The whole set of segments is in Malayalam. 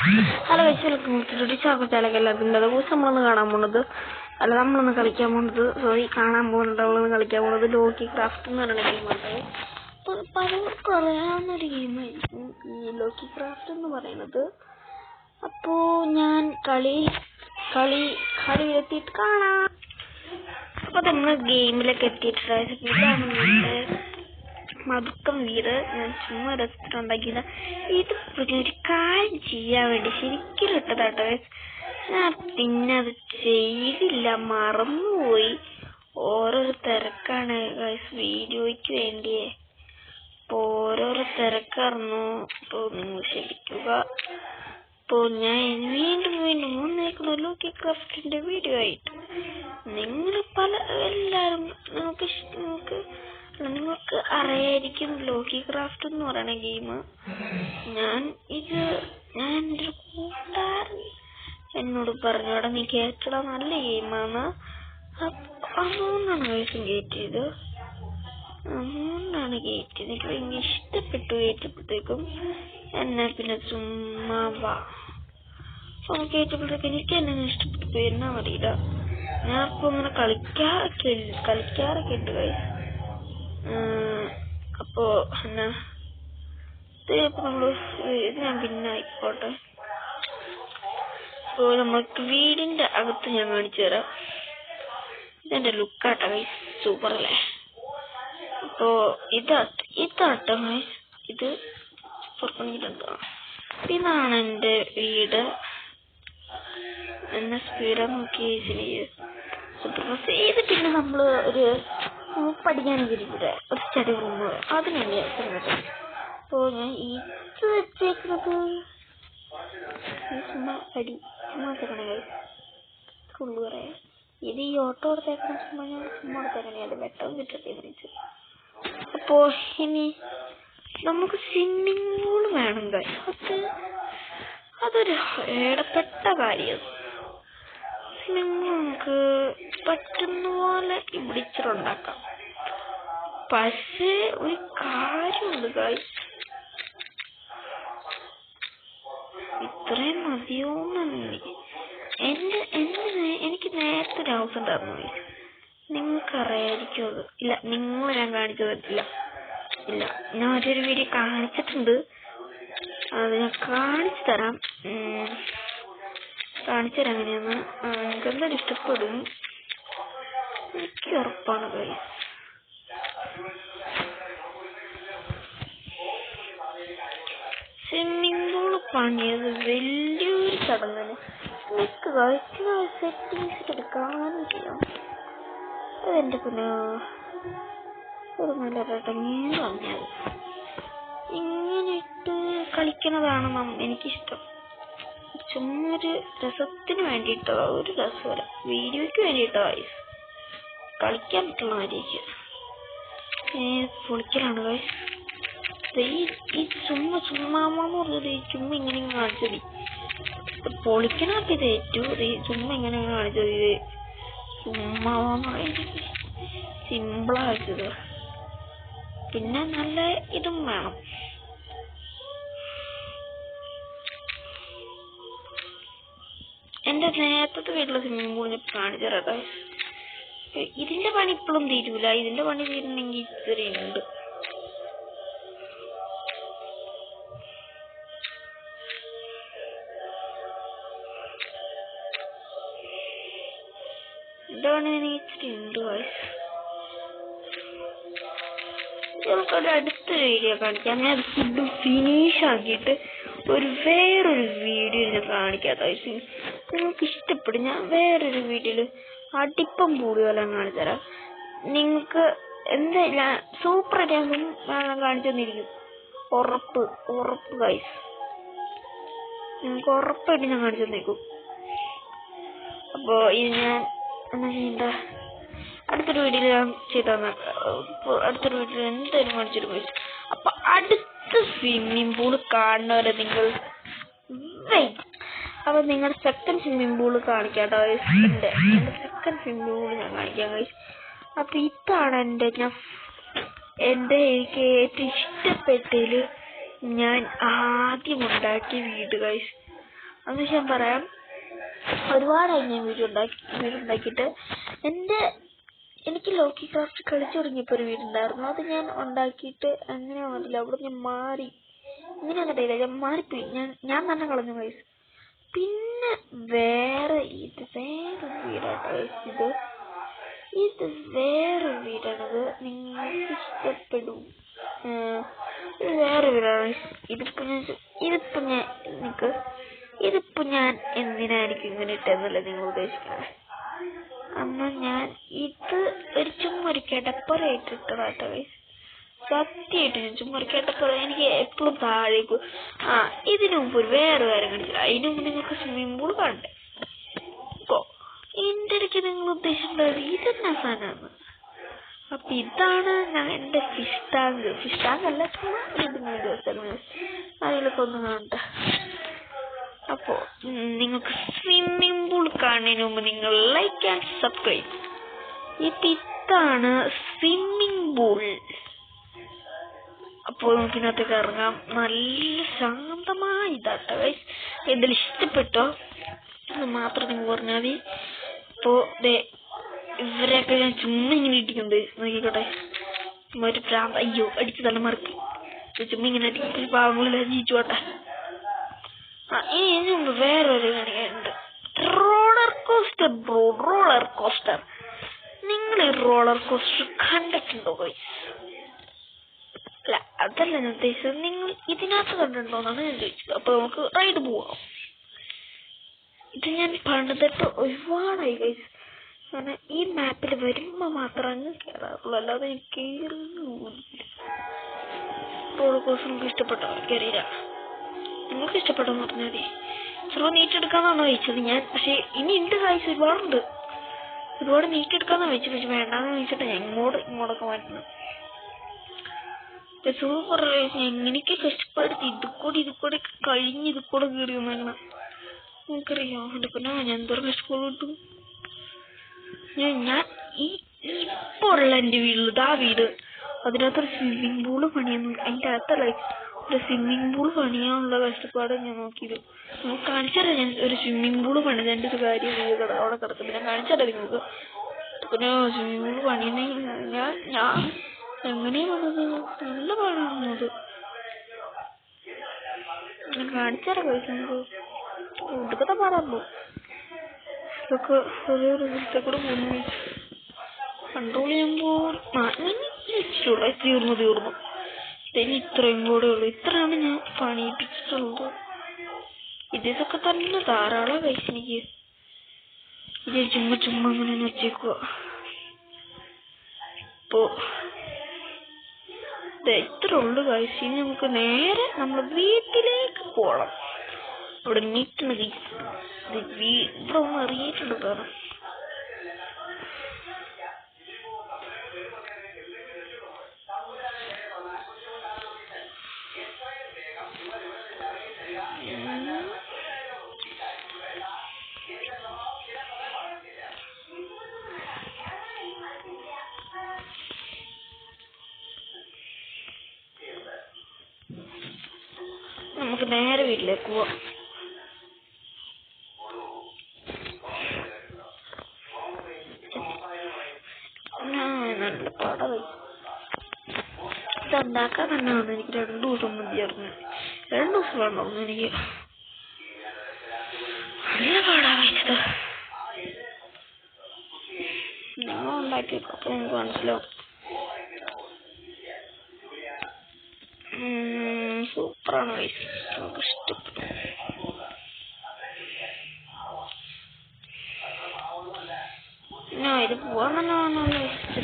ഹലോ വെൽക്കം ടു ചാക്കോച്ചാലൊക്കെ എല്ലാവർക്കും ദിവസം നമ്മളൊന്ന് കാണാൻ പോണത് അല്ല നമ്മളൊന്ന് കളിക്കാൻ പോണത് സോറി കാണാൻ പോകുന്നത് നമ്മളൊന്ന് കളിക്കാൻ പോണത് ലോക്കി ക്രാഫ്റ്റ് എന്ന് പറയുന്ന ഗെയിമാണ് അപ്പോൾ പലർക്കും ഒരു ഗെയിമായിരിക്കും ഈ ലോക്കി ക്രാഫ്റ്റ് എന്ന് പറയുന്നത്. അപ്പോ ഞാൻ കളി കളി കളി എത്തിയിട്ട് കാണാം. അപ്പൊ നമ്മൾ ഗെയിമിലൊക്കെ എത്തിയിട്ട് ഇതാണ് മതുക്കം വീട്. ഞാൻ ചുമ്മാ രസത്തിലുണ്ടാക്കിയതാ ഇത് ഒരു കാര്യം ചെയ്യാൻ വേണ്ടി ശരിക്കും ഇട്ടതാട്ടോ. ഞാൻ പിന്നെ അത് ചെയ്തില്ല. മറന്നുപോയി. ഓരോരോ തിരക്കാണ് വീഡിയോയ്ക്ക് വേണ്ടിയേ. അപ്പൊ ഓരോരോ തിരക്കായിരുന്നു അപ്പൊ നിങ്ങൾ ക്ഷമിക്കുക. ഞാൻ വീണ്ടും വീണ്ടും വന്നേക്കുന്ന. ലോക്കി ക്രാഫ്റ്റിന്റെ വീഡിയോ ആയിട്ട്. നിങ്ങൾ പല എല്ലാരും നിങ്ങൾക്ക് നിങ്ങൾക്ക് നിങ്ങൾക്ക് അറിയായിരിക്കും ലോക്കി ക്രാഫ്റ്റ് എന്ന് പറയുന്ന ഗെയിം ഞാൻ ഇത് ഞാൻ എന്റെ ഒരു കൂട്ടുകാരൻ എന്നോട് പറഞ്ഞു എടാ നീ കേട്ടടാ നല്ല ഗെയിമാണ് അതുകൊണ്ടാണ് വയസ്സും കയറ്റിയത്. അതുകൊണ്ടാണ് കയറ്റിയത്. എനിക്ക് ഭയങ്കര ഇഷ്ടപ്പെട്ടു കയറ്റപ്പോഴത്തേക്കും എന്നെ പിന്നെ ചുമ്മാ വാ. എനിക്ക് എന്നെ ഇഷ്ടപ്പെട്ടു. പോയി എന്നാ അറിയില്ല ഞാൻ ഇപ്പൊ ഇങ്ങനെ കളിക്കാറൊക്കെ കളിക്കാറൊക്കെ ഉണ്ട് guys. അപ്പോ എന്നാ? ഇത് നമ്മൾ ഇത് ഞാൻ പിന്നെ ആയിക്കോട്ടെ അപ്പോ നമ്മൾക്ക് വീടിന്റെ അകത്ത് ഞാൻ കാണിച്ചു തരാം. ഇതെന്റെ ലുക്കാട്ടോ ഗൈസ് സൂപ്പർ അല്ലേ അപ്പോ ഇതാട്ട് ഇതാട്ടോ ഇത് പുറപ്പെടുന്നിട്ടുണ്ടോ ഇതാണ് എന്റെ വീട്. എന്നെ സ്പീഡ് നോക്കി സൂപ്പർവൈസ് ചെയ്ത് പിന്നെ നമ്മൾ ഒരു പഠിക്കാനൊക്കെ ഇരിക്കട്ടെ ഒരു സ്റ്റഡി റൂം അതിനുണ്ട് കേട്ടോ അപ്പോ ഞാൻ ഇത് വെച്ചേക്കുന്നത് അടി. ചുമ്മാ പറയാം ഇത് ഈ ഓട്ടോ എടുത്തേക്കണം ചുമ്മാ ഞാൻ ചുമ്മാ എടുത്തേക്കണേ. അത് വെട്ടവും കിട്ടട്ടെ വിളിച്ചു അപ്പോ ഇനി നമുക്ക് സ്വിമ്മിംഗ് പൂൾ വേണം അത് അതൊരു ഏടപ്പെട്ട കാര്യം. സ്വിമ്മിംഗ് പൂൾ നമുക്ക് പറ്റുന്ന പോലെ ഇവിടെ ഇച്ചിരി ഉണ്ടാക്കാം. പക്ഷേ ഒരു കാര്യമുണ്ട് guys. ഇത്രയും മതിയോന്നു എന്റെ എന്റെ എനിക്ക് നേരത്തെ ഒരു ഹൗസ് ഉണ്ടായിരുന്നു guys. നിങ്ങൾക്കറിയായിരിക്കും അത് ഇല്ല നിങ്ങൾ ഞാൻ കാണിച്ചു തരത്തില്ല ഇല്ല ഞാൻ മറ്റൊരു വീഡിയോ കാണിച്ചിട്ടുണ്ട് അത് ഞാൻ കാണിച്ചു തരാം. കാണിച്ചു തരാം എങ്ങനെയാന്ന് നിങ്ങൾക്ക് എന്തായാലും ഇഷ്ടപ്പെടും എനിക്ക് ഉറപ്പാണ് guys. പണിയത് വലിയൊരു ചടങ്ങാണ്. എനിക്ക് സെറ്റിങ്സ് എടുക്കാനും ചെയ്യാം അതെന്റെ പിന്നെ. ഒരു നല്ല ഇടങ്ങിയ പറഞ്ഞത് ഇങ്ങനെ ഇട്ട് കളിക്കുന്നതാണ് എനിക്കിഷ്ടം. ചുമ്മാ ഒരു രസത്തിന് വേണ്ടിയിട്ടോ ഒരു രസമല്ല. വീഡിയോയ്ക്ക് വേണ്ടിയിട്ടോ വയസ്സ് കളിക്കാൻ പറ്റുന്ന ഏ പൊളിക്കലാണ് guys. ഈ ചുമ്മാ ചുമ്മാന്ന് പറഞ്ഞത് ചുമ്മാ ഇങ്ങനെ ഇങ്ങ് കാണിച്ചത് പൊളിക്കണൊക്കെ ദേ ചുമ്മാ ഇങ്ങനെ ഇങ്ങ് കാണിച്ചത് ഇത് ചുമ്മാന്ന് പറയുന്നത് സിമ്പിളാ വെച്ചത് പിന്നെ നല്ല ഇതും വേണം. എന്റെ നേരത്തെ വീട്ടിലെ സ്വിമ്മിംഗ് ഞാൻ കാണിച്ചു തരാട്ടോ ഇതിന്റെ പണി ഇപ്പോഴും തീരൂല. ഇതിന്റെ പണി തീരണമെങ്കിൽ ഇത്തിരി ഉണ്ട്. നമുക്കൊരു അടുത്ത വീഡിയോ കാണിക്കാം. ഞാൻ ഫുഡ് ഫിനിഷ് ആക്കിയിട്ട് ഒരു വേറൊരു വീഡിയോ ഞാൻ കാണിക്കാം. guys. നിങ്ങൾക്ക് ഇഷ്ടപ്പെടും. ഞാൻ വേറൊരു വീഡിയോയിൽ അടിപ്പം കൂടി പോലെ കാണിച്ചു തരാം നിങ്ങൾക്ക് എന്താ ഞാൻ ഞാൻ കാണിച്ചു തന്നിരിക്കും ഉറപ്പ് ഉറപ്പ് ഗൈസ് നിങ്ങൾക്ക് ഉറപ്പായിട്ട് ഞാൻ കാണിച്ചു തന്നേക്കും അപ്പോൾ ഇനി ഞാൻ എന്താ അടുത്തൊരു വീഡിയോയിൽ ഞാൻ ചെയ്തു തന്നേക്കാം അടുത്തൊരു വീഡിയോയിൽ എന്തായാലും കാണിച്ചിട്ട് പോയി അപ്പൊ അടുത്ത സ്വിമ്മിംഗ് പൂൾ കാണുന്നവരെ നിങ്ങൾ വെയിറ്റ് അപ്പൊ നിങ്ങൾ സെക്കൻഡ് സ്വിമ്മിംഗ് പൂൾ കാണിക്കാം കേട്ടോ എന്റെ എന്റെ സെക്കൻഡ് സ്വിമ്മിംഗ് പൂൾ ഞാൻ കാണിക്കാം കഴിച്ചു അപ്പൊ ഇതാണ് എന്റെ ഞാൻ എന്റെ എനിക്ക് ഏറ്റവും ഇഷ്ടപ്പെട്ടതിൽ ഞാൻ ആദ്യം ഉണ്ടാക്കിയ വീട് കഴിച്ച് അന്ന് ഞാൻ പറയാം ഒരുപാടായി ഞാൻ വീട് ഉണ്ടാക്കി വീട് ഉണ്ടാക്കിയിട്ട്. എന്റെ എനിക്ക് ലോക്കി ക്രാഫ്റ്റ് കളിച്ചു തുടങ്ങിയപ്പോൾ ഒരു വീടുണ്ടായിരുന്നു. അത് ഞാൻ ഉണ്ടാക്കിയിട്ട് അങ്ങനെ വന്നില്ല. അവിടെ ഞാൻ മാറി. ഇങ്ങനെ വന്നിട്ടില്ല ഞാൻ മാറിപ്പോയി. ഞാൻ ഞാൻ തന്നെ കളഞ്ഞു പൈസ പിന്നെ വേറെ ഇത് വേറെ guys ഇത്. ഇത് വേറെ വീടാണത് നിങ്ങൾക്ക് ഇഷ്ടപ്പെടും. വേറെ വീടാണ്. ഇതിപ്പോ ഞാൻ ഇതിപ്പോ ഞാൻ നിങ്ങൾക്ക് ഇതിപ്പോ ഞാൻ എന്തിനായിരിക്കും ഇങ്ങനെ ഇട്ടെന്നല്ലേ നിങ്ങൾ ഉദ്ദേശിക്കുന്നത്? അന്ന് ഞാൻ ഇത് ഒരു ചുമ്മാ ഒരു കിടപ്പറയായിട്ട് ഇട്ടതാട്ടോ. സത്യമായിട്ട് ഞാൻ ചുമ്മാ ഒരു കിടപ്പറ എനിക്ക് എപ്പോഴും താഴേക്ക് ആ ഇതിനു മുമ്പ് ഒരു വേറെ കാര്യം കാണിച്ചില്ല. അതിനു മുമ്പ് നിങ്ങൾക്ക് സ്വിമ്മിംഗ് പൂൾ കണ്ടേ എന്റെ ഇടയ്ക്ക് നിങ്ങൾ ഉദ്ദേശിച്ചിട്ടുള്ളത് ഇതെന്നാ സാധനമാണ് അപ്പൊ ഇതാണ് ഞാൻ എന്റെ ഫിഷ് ടാങ്ക് ഫിഷ് ടാങ്ക് അല്ല അതിലൊക്കെ ഒന്ന് കാണട്ടെ. അപ്പോ നിങ്ങൾക്ക് സ്വിമ്മിംഗ് പൂൾ കാണുന്നതിന് മുമ്പ് നിങ്ങൾ ലൈക്ക് ആൻഡ് സബ്സ്ക്രൈബ് ഇതാണ് സ്വിമ്മിംഗ് പൂൾ അപ്പോൾ നമുക്ക് ഇതിനകത്തേക്ക് ഇറങ്ങാം. നല്ല ശാന്തമായ ഇതാട്ടോ ഗൈസ് ഇതിൽ ഇഷ്ടപ്പെട്ടോ? എന്ന് മാത്രം നിങ്ങൾ പറഞ്ഞാൽ മതി. അപ്പോ ദേ ഇവരെയൊക്കെ ഞാൻ ചുമ്മാ ഇങ്ങനെ ഇട്ടിക്കുന്നത് നോക്കിക്കോട്ടെ. ഒരു പ്രാന്ത അയ്യോ അടിച്ചു തന്നെ മറക്കും ചുമ്മാ ഇങ്ങനെ ഇട്ടിട്ട് പാവങ്ങളില്ല ജീവിച്ചു കോട്ടെ ആ ഇനി മുമ്പ് വേറൊരു കാണിക്കുന്നുണ്ട് ബ്രോ റോളർ കോസ്റ്റർ നിങ്ങൾ ഈ റോളർ കോസ്റ്റർ കണ്ടിട്ടുണ്ടോ ഗൈസ് അല്ല അതല്ല ഞാൻ ഉദ്ദേശിച്ചത്. നിങ്ങൾ ഇതിനകത്ത് കണ്ടിട്ടുണ്ടോന്നാണ് ഞാൻ ചോദിച്ചത്. അപ്പൊ നമുക്ക് റൈഡ് പോവാം. ഇത് ഞാൻ പണിതിട്ട് ഒരുപാടായി ഗൈസ് കാരണം ഈ മാപ്പിൽ വരുമ്പോ മാത്രം അങ്ങ് കയറാറുള്ളൂ അല്ലാതെ എനിക്ക് റോളർ കോസ്റ്റർ നിങ്ങൾക്ക് ഇഷ്ടപ്പെട്ടോ? എനിക്കറിയില്ല നിങ്ങൾക്ക് ഇഷ്ടപ്പെട്ടെന്ന് പറഞ്ഞാൽ മതി. ചിലപ്പോൾ നീറ്റെടുക്കാന്നാണോ ചോദിച്ചത് ഞാൻ. പക്ഷെ ഇനി ഉണ്ട് കാഴ്ച ഒരുപാടുണ്ട്. ഒരുപാട് നീറ്റെടുക്കാന്നാ ചോദിച്ചു പക്ഷെ വേണ്ടാന്ന് ചോദിച്ചിട്ട് ഞാൻ ഇങ്ങോട്ട് ഇങ്ങോട്ടൊക്കെ മാറ്റുന്നു. സൂപ്പർ എങ്ങനെയൊക്കെ കഷ്ടപ്പെടുത്തി ഇതുകൂടി കൂടി ഇത് കൂടെ ഒക്കെ കഴിഞ്ഞ് ഇതുകൂടെ കീറി വന്നേക്കണം. നമുക്കറിയോ പിന്നെ ഞാൻ എന്തോരം കിട്ടും ഞാൻ ഞാൻ ഈ ഇപ്പൊ ഉള്ള എന്റെ വീട് ആ വീട്. അതിനകത്തൊരു സ്വിമ്മിംഗ് പൂൾ പണിയുന്നു. അതിന്റെ അകത്തല്ല സ്വിമ്മിംഗ് പൂൾ പണിയാനുള്ള കഷ്ടപ്പാട് ഞാൻ നോക്കിയത് നമുക്ക് കാണിച്ചറിയാം ഞാൻ ഒരു സ്വിമ്മിംഗ് പൂൾ പണിത് എന്റെ ഒരു കാര്യം അവിടെ കിടക്കുന്നത് ഞാൻ കാണിച്ചറിയാം നിങ്ങൾക്ക്. പിന്നെ സ്വിമ്മിംഗ് പൂൾ പണിയുന്നെങ്കിൽ ഞാൻ ഞാൻ എങ്ങനെയാണ് പണിത് നല്ല അത്? ഞാൻ പൈസ നമുക്ക് ഒടുക്കത്തെ പാടാമ്പോ ഇതൊക്കെ ഒരു ദിവസത്തെ കൂടെ പോകുന്നു കൺട്രോൾ ചെയ്യുമ്പോൾ തീർന്നു തീർന്നു ഇനി ഇത്രയും കൂടെ ഉള്ളു. ഇത്രയാണ് ഞാൻ പണിയിപ്പിച്ചിട്ടുള്ളത്. ഇതൊക്കെ തന്നെ ധാരാളം പൈസ എനിക്ക് ഇത് ചുമ്മാ ചുമ്മാ ഒന്ന് വെച്ചേക്കുക ഇപ്പോ ദേ ഇത്ര ഉള്ളു ഇനി നമുക്ക് നേരെ നമ്മുടെ വീട്ടിലേക്ക് പോകണം അവിടെ നീറ്റുണ്ട് ഇവിടെ ഒന്ന് അറിയിട്ടുണ്ട് കാരണം നമുക്ക് നേരെ വീട്ടിലേക്ക് പോവാം. ഇതുണ്ടാക്കാൻ തന്നെ വന്നു. എനിക്ക് രണ്ടു ദിവസം മതിയായിരുന്നു. രണ്ടു ദിവസം വേണ്ടായിരുന്നു എനിക്ക്. നല്ല പാടാ വെച്ചത് നിങ്ങൾ ഉണ്ടാക്കിയപ്പോ അപ്പൊ നിങ്ങൾക്ക് മനസ്സിലാവും. സൂപ്പറാണ് വൈസ് നമുക്ക് ഇഷ്ടപ്പെട്ടു. ഇത് പോവാൻ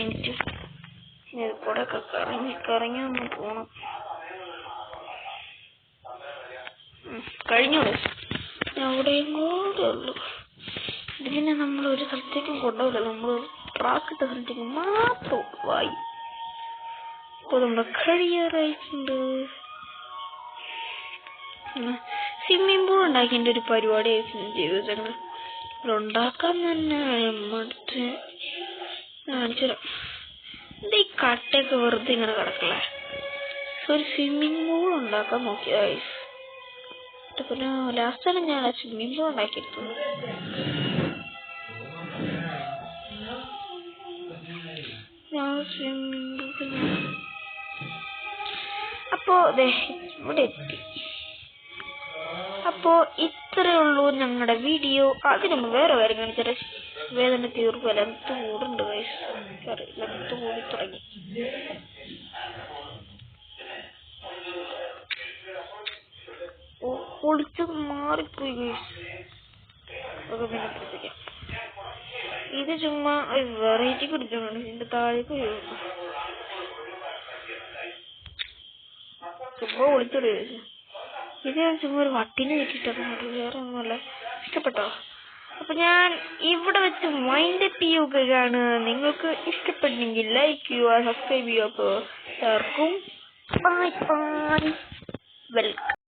എനിക്ക് ഇത് കൂടെ ഒക്കെ കറങ്ങി കറങ്ങി ഒന്ന് പോണം. ഉം, കഴിഞ്ഞു എവിടെയും കൂടെ ഉള്ളൂ. ഇതിനെ നമ്മൾ ഒരു സ്ഥലത്തേക്കും കൊണ്ടുപോകില്ല. നമ്മൾ ട്രാക്ക് ഇട്ട സ്ഥലത്തേക്ക് മാത്രം വായി. ഇപ്പൊ നമ്മുടെ ആയിട്ടുണ്ട് സ്വിമ്മിംഗ് പൂൾ ഉണ്ടാക്കിയതിന്റെ ഒരു പരിപാടി ആയിരുന്നു ജീവിതങ്ങൾ ഉണ്ടാക്കാൻ തന്നെ മടുത്ത് കാണിച്ചുതരാം എന്താ ഈ കട്ടയൊക്കെ വെറുതെ ഇങ്ങനെ കിടക്കലേ ഒരു സ്വിമ്മിംഗ് പൂൾ ഉണ്ടാക്കാൻ നോക്കിയ പിന്നെ ലാസ്റ്റാണ് ഞാൻ സ്വിമ്മിംഗ് പൂൾ ഉണ്ടാക്കിയെടുത്തത് ഞാൻ സ്വിമ്മിംഗ് അപ്പോ ഇവിടെ എത്തി. അപ്പോ ഇത്രേ ഉള്ളൂ ഞങ്ങളുടെ വീഡിയോ. അതിന് വേറെ കാര്യം കാണിച്ചാൽ വേദന തീർപ്പ് ലെങ്ത് കൂടുണ്ട് ലെങ്ത് കൂടി തുടങ്ങി. ഒളിച്ചു മാറിപ്പോയി വയസ്സ് ഇത് ചുമ്മാ വെറൈറ്റി പിടിച്ചോണ്ട് ഇതിന്റെ താഴേക്ക് പോയി ചുമ്മാ ചോദിച്ചു ഇത് ചുമ്മാ ഒരു വട്ടിന് കിട്ടിയിട്ടൊക്കെ വേറെ ഒന്നുമല്ല. ഇഷ്ടപ്പെട്ടോ? അപ്പൊ ഞാൻ ഇവിടെ വെച്ച് മൈൻഡ് അപ്പ് ചെയ്യുകയാണ്. നിങ്ങൾക്ക് ഇഷ്ടപ്പെട്ടെങ്കിൽ ലൈക്ക് ചെയ്യുക സബ്സ്ക്രൈബ് ചെയ്യുക. അപ്പൊ എല്ലാവർക്കും ബൈ ബൈ വെൽക്കം